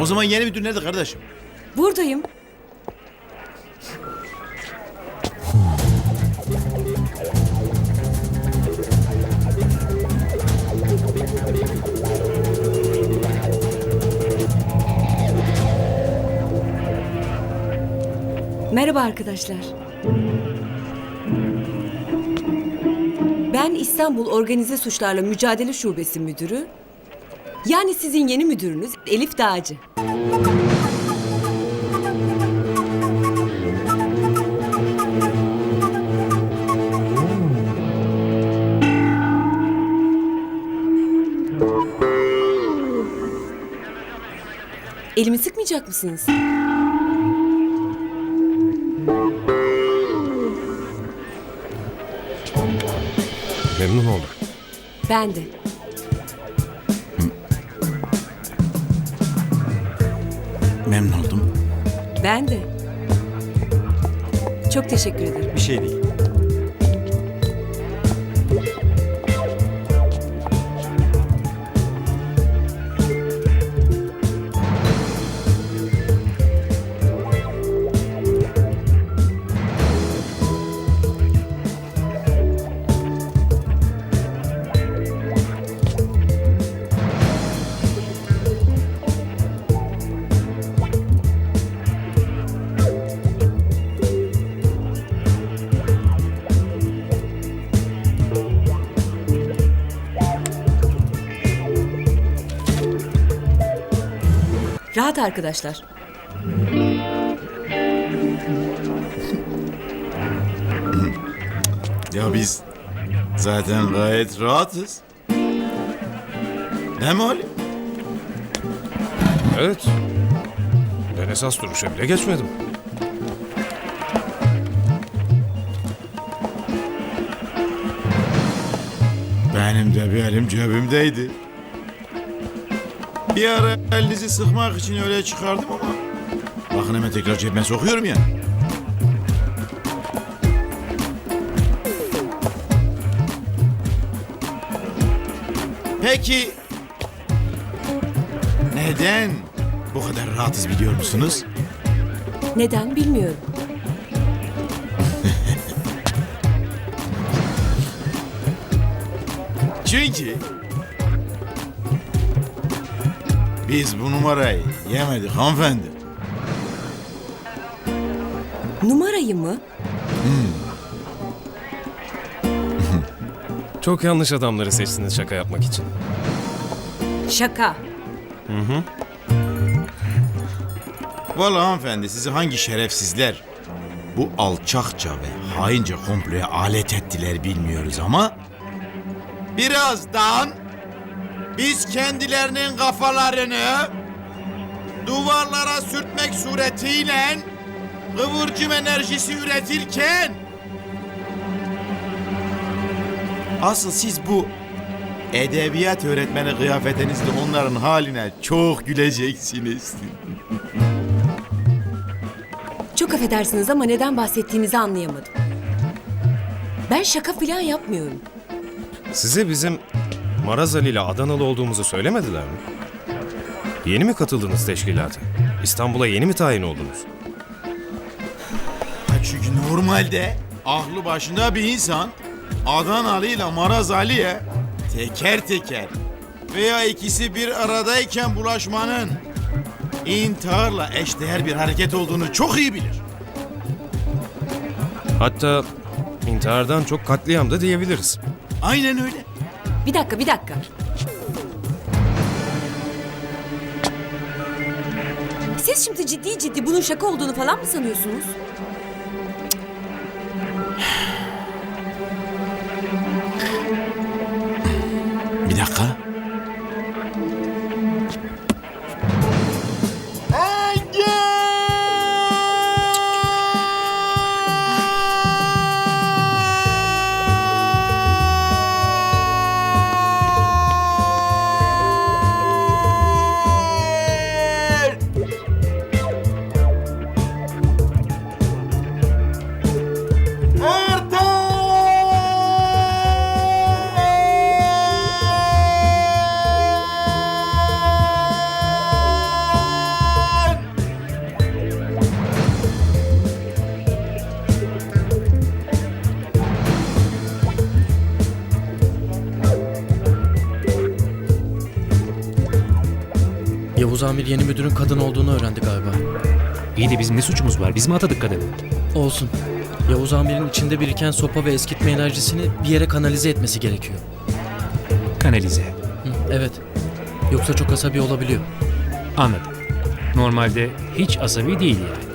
O zaman yeni müdür nerede kardeşim? Buradayım. Merhaba arkadaşlar. Ben İstanbul Organize Suçlarla Mücadele Şubesi Müdürü. Yani sizin yeni müdürünüz Elif Dağcı. Elimi sıkmayacak mısınız? Memnun oldum. Ben de. Ben de. Çok teşekkür ederim. Bir şey değil. Rahat arkadaşlar. Ya biz zaten gayet rahatız. Mi Ali? Evet. Ben esas duruşa bile geçmedim. Benim de bir elim cebimdeydi. Bir ara elinizi sıkmak için öyle çıkardım ama... Bakın hemen tekrar cebime sokuyorum ya. Peki... Neden bu kadar rahatız biliyor musunuz? Neden bilmiyorum. Çünkü... Biz bu numarayı yemedik hanımefendi. Numarayı mı? Çok yanlış adamları seçtiniz şaka yapmak için. Şaka. Vallahi hanımefendi sizi hangi şerefsizler bu alçakça ve haince komploya alet ettiler bilmiyoruz ama birazdan biz kendilerinin kafalarını duvarlara sürtmek suretiyle kıvırcım enerjisi üretirken asıl siz bu edebiyat öğretmeni kıyafetinizle onların haline çok güleceksiniz. Çok affedersiniz ama neden bahsettiğinizi anlayamadım. Ben şaka falan yapmıyorum. Size bizim Marazali ile Adanalı olduğumuzu söylemediler mi? Yeni mi katıldınız teşkilata? İstanbul'a yeni mi tayin oldunuz? Çünkü normalde aklı başında bir insan Adanalı ile Maraz Ali'ye teker teker veya ikisi bir aradayken bulaşmanın intiharla eşdeğer bir hareket olduğunu çok iyi bilir. Hatta intihardan çok katliam da diyebiliriz. Aynen öyle. Bir dakika, bir dakika. Siz şimdi ciddi ciddi bunun şaka olduğunu falan mı sanıyorsunuz? Amir yeni müdürün kadın olduğunu öğrendi galiba. İyi de bizim ne suçumuz var? Biz mi atadık kadını? Olsun. Yavuz Amir'in içinde biriken sopa ve eskitme enerjisini bir yere kanalize etmesi gerekiyor. Kanalize. Hı, evet. Yoksa çok asabi olabiliyor. Anladım. Normalde hiç asabi değil yani.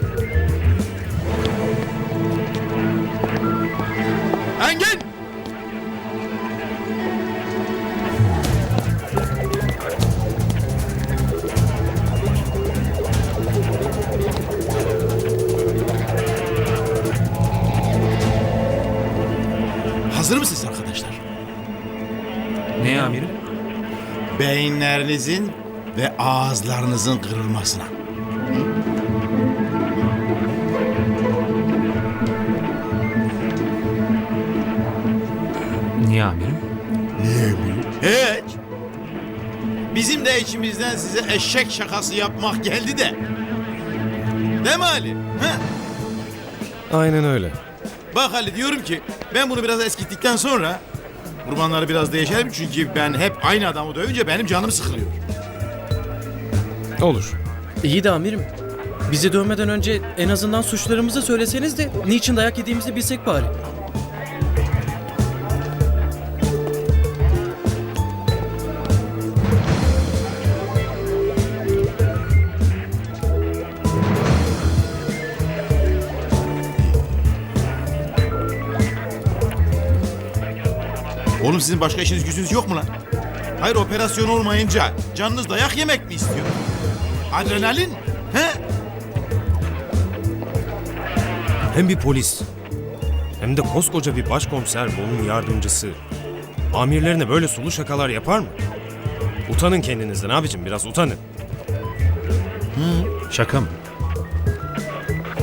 Hazır mısınız arkadaşlar? Ne amirim? Beyinlerinizin ve ağızlarınızın kırılmasına. Niye amirim? Hiç. Bizim de içimizden size eşek şakası yapmak geldi de. Değil mi Ali? He? Aynen öyle. Bak Ali diyorum ki ben bunu biraz eskittikten sonra kurbanları biraz değişelim çünkü ben hep aynı adamı dövünce benim canım sıkılıyor. Olur. İyi de amirim. Bizi dövmeden önce en azından suçlarımızı söyleseniz de niçin dayak yediğimizi bilsek bari. Oğlum sizin başka işiniz gücünüz yok mu lan? Hayır operasyon olmayınca canınız dayak yemek mi istiyor? Adrenalin? He? Hem bir polis. Hem de koskoca bir başkomiser ve onun yardımcısı. Amirlerine böyle sulu şakalar yapar mı? Utanın kendinizden abicim biraz utanın. Şaka mı?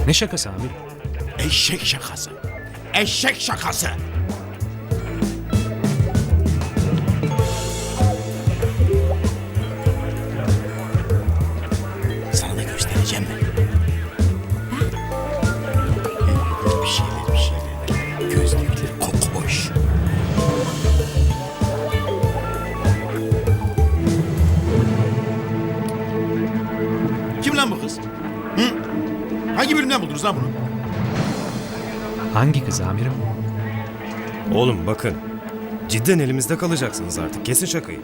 Ne şakası amirim? Eşek şakası. Eşek şakası. Kız amirim? Oğlum bakın. Cidden elimizde kalacaksınız artık. Kesin şakayı.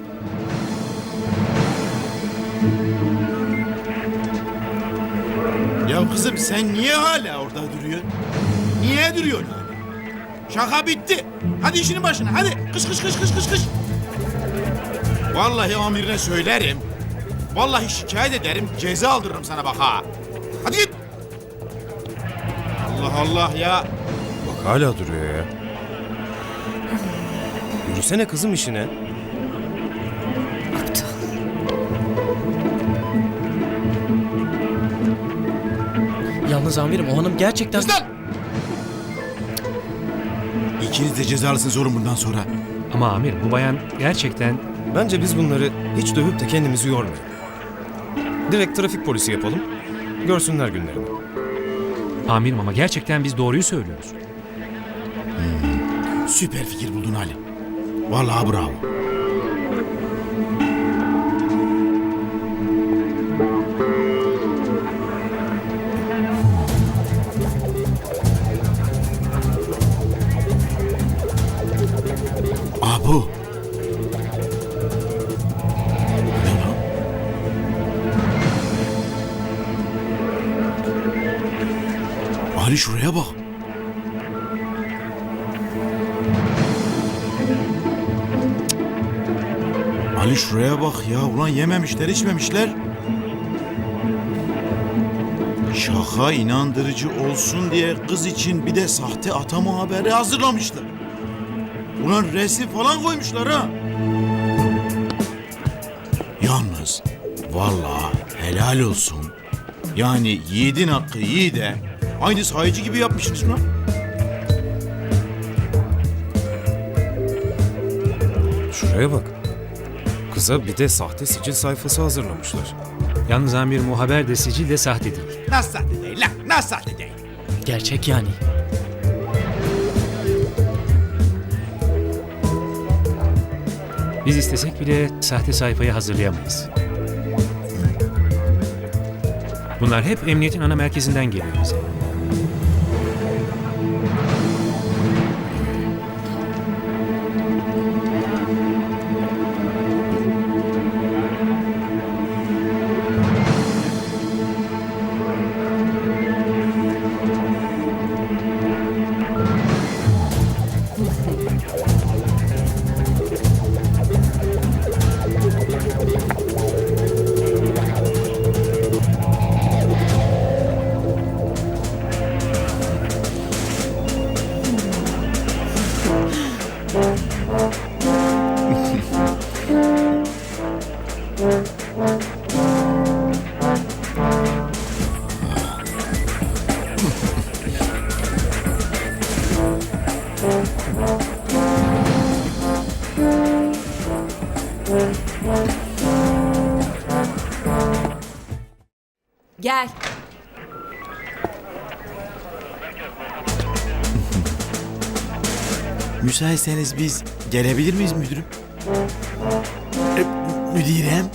Ya kızım sen niye hala orada duruyorsun? Niye duruyorsun hala? Şaka bitti. Hadi işinin başına hadi. Kış kış kış kış kış kış. Vallahi amirine söylerim. Vallahi şikayet ederim. Ceza aldırırım sana bak ha. Hadi git. Allah Allah ya. Hala duruyor ya. Yürüsene kızım işine. Aptal. Yalnız amirim o hanım gerçekten... İkiniz de cezalısınız oğlum bundan sonra. Ama amirim bu bayan gerçekten Bence biz bunları hiç dövüp de kendimizi yormayalım. Direkt trafik polisi yapalım. Görsünler günlerini. amirim ama gerçekten biz doğruyu söylüyoruz. Süper fikir buldun Ali. Vallahi bravo. Ya. Ulan yememişler, içmemişler. Şaka inandırıcı olsun diye kız için bir de sahte atama haberi hazırlamışlar. Ulan resim falan koymuşlar ha. Yalnız vallahi helal olsun. Yani yiğidin hakkı iyi de aynı sayıcı gibi yapmışsınız lan. Şuraya bak. Kıza bir de sahte sicil sayfası hazırlamışlar. Yalnız amirim o haber de sicil de sahte değil. Nasıl sahte değil lan? Nasıl sahte değil? Gerçek yani. Biz istesek bile sahte sayfayı hazırlayamayız. Bunlar hep emniyetin ana merkezinden geliyor bize. Gel. Müsaitseniz biz gelebilir miyiz müdürüm? E, müdirem.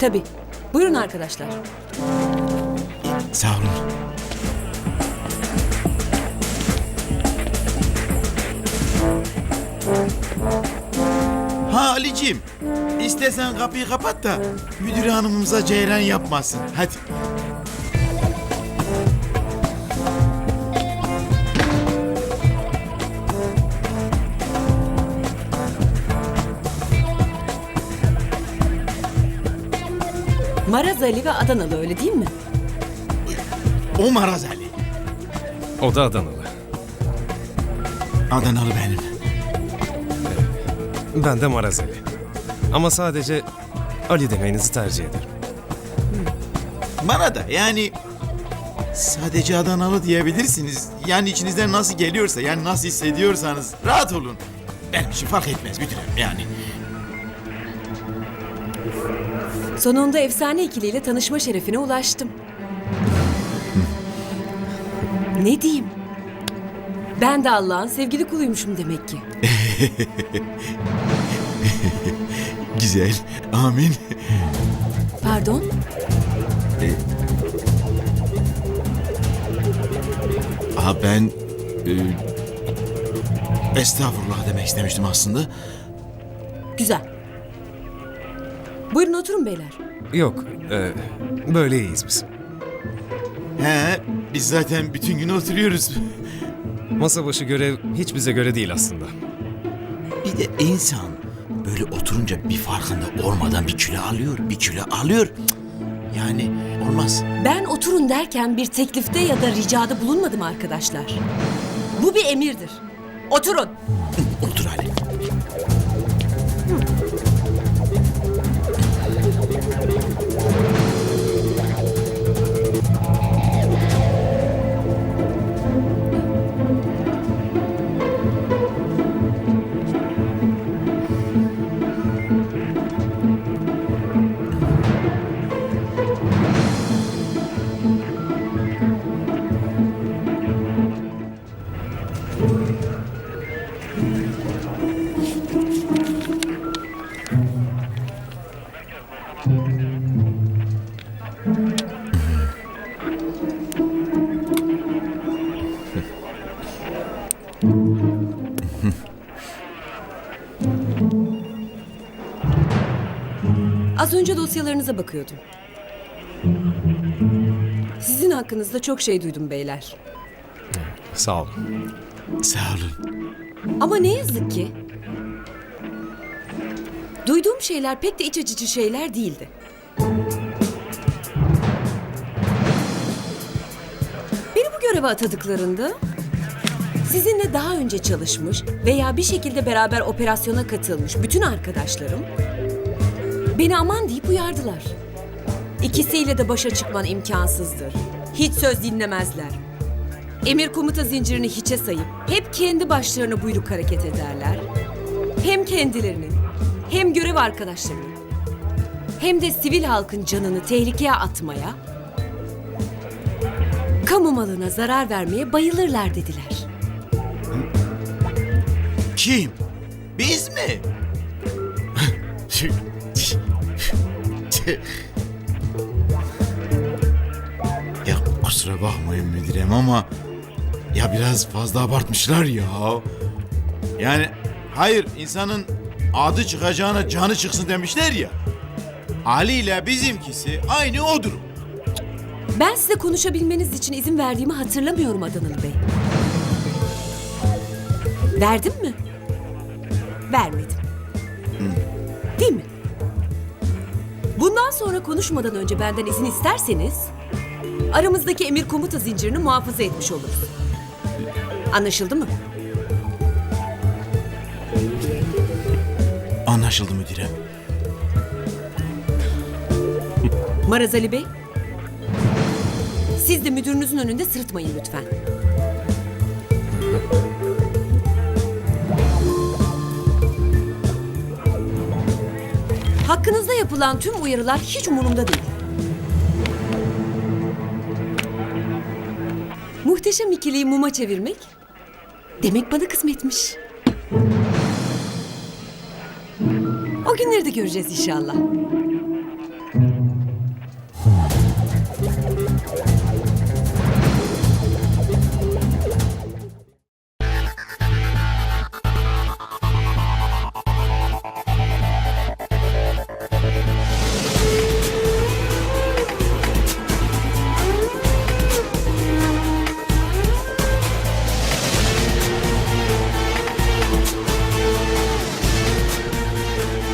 Tabii. Buyurun arkadaşlar. Sağ olun. Ha Ali'ciğim. İstesen kapıyı kapat da müdür hanımımıza ceyran yapmasın. Hadi. Maraz Ali ve Adanalı öyle değil mi? O Maraz Ali. O da Adanalı. Adanalı benim. Ben de Maraz Ali. Ama sadece Ali demenizi tercih ederim. Bana da yani sadece Adanalı diyebilirsiniz. Yani içinizden nasıl geliyorsa yani nasıl hissediyorsanız rahat olun. Benim için fark etmez müdürüm yani. Sonunda efsane ikiliyle tanışma şerefine ulaştım. ne diyeyim? Ben de Allah'ın sevgili kuluymuşum demek ki. Güzel. Amin. Pardon? Aha ben e, estağfurullah demek istemiştim aslında. Güzel. Buyurun oturun beyler. Yok, e, böyle iyiyiz biz. He, biz zaten bütün gün oturuyoruz. Masa başı görev hiç bize göre değil aslında. Bir de insan böyle oturunca bir farkında olmadan bir kilo alıyor, bir kilo alıyor. Cık, Yani olmaz. Ben oturun derken bir teklifte ya da ricada bulunmadım arkadaşlar. Bu bir emirdir. Oturun. Otur Ali. Az önce dosyalarınıza bakıyordum. Hakkınızda çok şey duydum beyler. Sağ olun. Sağ olun. Ama ne yazık ki duyduğum şeyler pek de iç açıcı şeyler değildi. Beni bu göreve atadıklarında sizinle daha önce çalışmış veya bir şekilde beraber operasyona katılmış bütün arkadaşlarım beni aman deyip uyardılar. İkisiyle de başa çıkman imkansızdır. Hiç söz dinlemezler. Emir komuta zincirini hiçe sayıp hep kendi başlarına buyruk hareket ederler. Hem kendilerinin hem görev arkadaşlarının hem de sivil halkın canını tehlikeye atmaya, kamu malına zarar vermeye bayılırlar dediler. Kim? Biz mi? Kusura bakmayın müdürem ama ya biraz fazla abartmışlar ya. Yani hayır insanın adı çıkacağına canı çıksın demişler ya. Ali ile bizimkisi aynı o durum. Ben size konuşabilmeniz için izin verdiğimi hatırlamıyorum Adanalı Bey. Verdim mi? Vermedim. Değil mi? Bundan sonra konuşmadan önce benden izin isterseniz aramızdaki emir komuta zincirini muhafaza etmiş oluruz. Anlaşıldı mı? Anlaşıldı müdürem. Maraz Ali Bey. Siz de müdürünüzün önünde sırıtmayın lütfen. Hakkınızda yapılan tüm uyarılar hiç umurumda değil. Muhteşem ikiliyi muma çevirmek demek bana kısmetmiş. O günleri de göreceğiz inşallah.